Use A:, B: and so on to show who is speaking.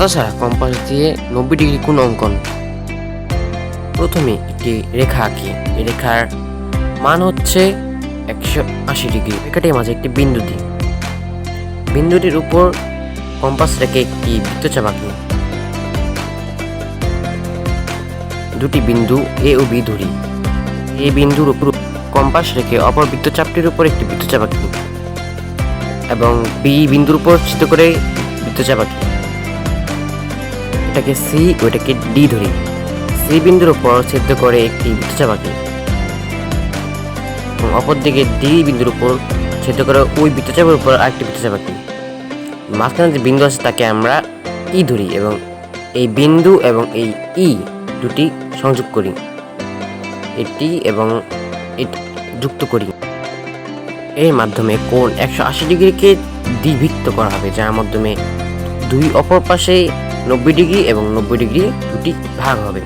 A: খাতা ছাড়া কম্পাস দিয়ে নব্বই ডিগ্রি কোণ অঙ্কন। প্রথমে একটি রেখা আঁকি। এই রেখার মান হচ্ছে একশো আশি ডিগ্রি। রেখাটির মাঝে একটি বিন্দু দিই। বিন্দুটির উপর কম্পাস রেখে একটি বৃত্তচাপ আঁকি। দুটি বিন্দু এ ও বি ধরি। এ বিন্দুর উপর কম্পাস রেখে অপর বৃত্তচাপটির উপর একটি বৃত্তচাপ আঁকি। এবং বি বিন্দুর উপর চিত্র করে বৃত্তচাপ আঁকি। এটাকে সি ওইটাকে ডি ধরি। সি বিন্দুর উপর ছিদ্র করে একটি বৃত্তচাপ আঁকি এবং অপরদিকে ডি বিন্দুর উপর ছিদ্র করে ওই বৃত্তচাপের উপর আরেকটি বৃত্তচাপ আঁকি মাঝখানে যে বিন্দু আছে তাকে আমরা ই ধরি এবং এই বিন্দু এবং এই ই দুটি সংযোগ করি। এটি এবং এটি যুক্ত করি। এর মাধ্যমে কোণ একশো আশি ডিগ্রিকে দ্বিভিক্ত করা হবে, যার মাধ্যমে দুই অপর পাশে নব্বই ডিগ্রি এবং নব্বই ডিগ্রি দুটি ভাগ হবে।